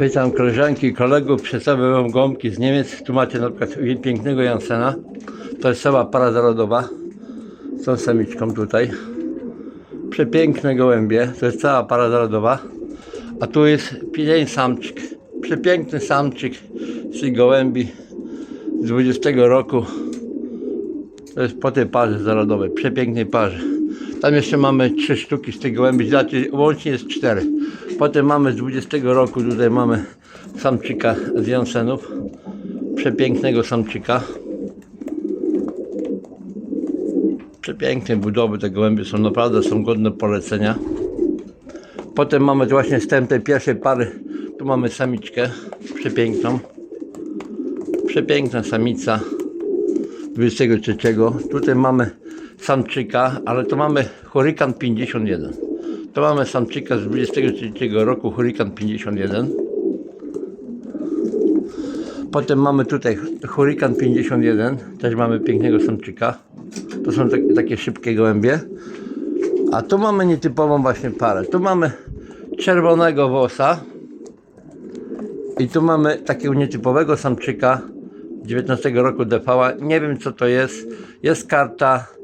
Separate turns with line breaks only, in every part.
Witam koleżanki i kolegów, przedstawię wam gąbki z Niemiec. Tu macie na przykład pięknego Jansena. To jest cała para zarodowa. Z tą samiczką tutaj. Przepiękne gołębie. To jest cała para zarodowa. A tu jest pień samczyk. Przepiękny samczyk z tych gołębi z 20 roku. To jest po tej parze zarodowej. Przepięknej parze. Tam jeszcze mamy trzy sztuki z tych gołębi, znaczy łącznie jest cztery. Potem mamy z 20 roku, tutaj mamy samczyka z Jansenów. Przepięknego samczyka. Przepiękne budowy te gołębie są naprawdę są godne polecenia. Potem mamy właśnie wstęp tej pierwszej pary. Tu mamy samiczkę przepiękną. Przepiękna samica 23. Tutaj mamy samczyka, ale to mamy Hurrikan 51. To mamy samczyka z 23 roku Hurrikan 51. Potem mamy tutaj Hurrikan 51, też mamy pięknego samczyka. To są tak, takie szybkie gołębie. A tu mamy nietypową właśnie parę. Tu mamy czerwonego wosa i tu mamy takiego nietypowego samczyka 19 roku DV. Nie wiem co to jest. Jest karta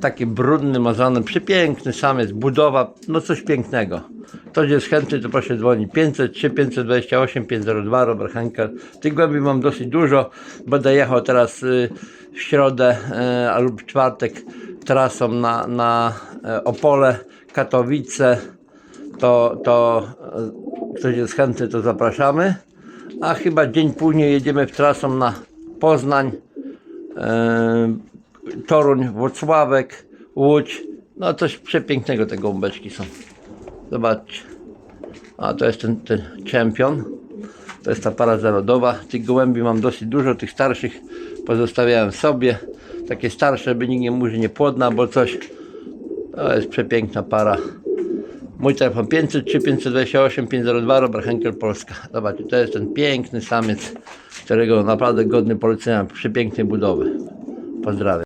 taki brudny, mazany, przepiękny samiec, budowa, no coś pięknego. Ktoś jest chętny, to proszę dzwonić. 503 528 502 Robert Henkel. Tych głębi mam dosyć dużo. Będę jechał teraz y, w środę y, lub w czwartek trasą na, na y, Opole, Katowice. To, to ktoś jest chętny, to zapraszamy. A chyba dzień później jedziemy w trasą na Poznań, e, Toruń, Włocławek, Łódź. No coś przepięknego te gąbeczki są. Zobaczcie. A to jest ten, ten czempion. To jest ta para zarodowa. Tych gołębi mam dosyć dużo, tych starszych pozostawiałem sobie. Takie starsze, by nikt nie mówił, nie płodna, bo coś. To jest przepiękna para. Mój telefon 503 528 502 Robert Henkel Polska. Zobaczcie, to jest ten piękny samiec, którego naprawdę godny polecenia, przepięknej budowy. Pozdrawiam.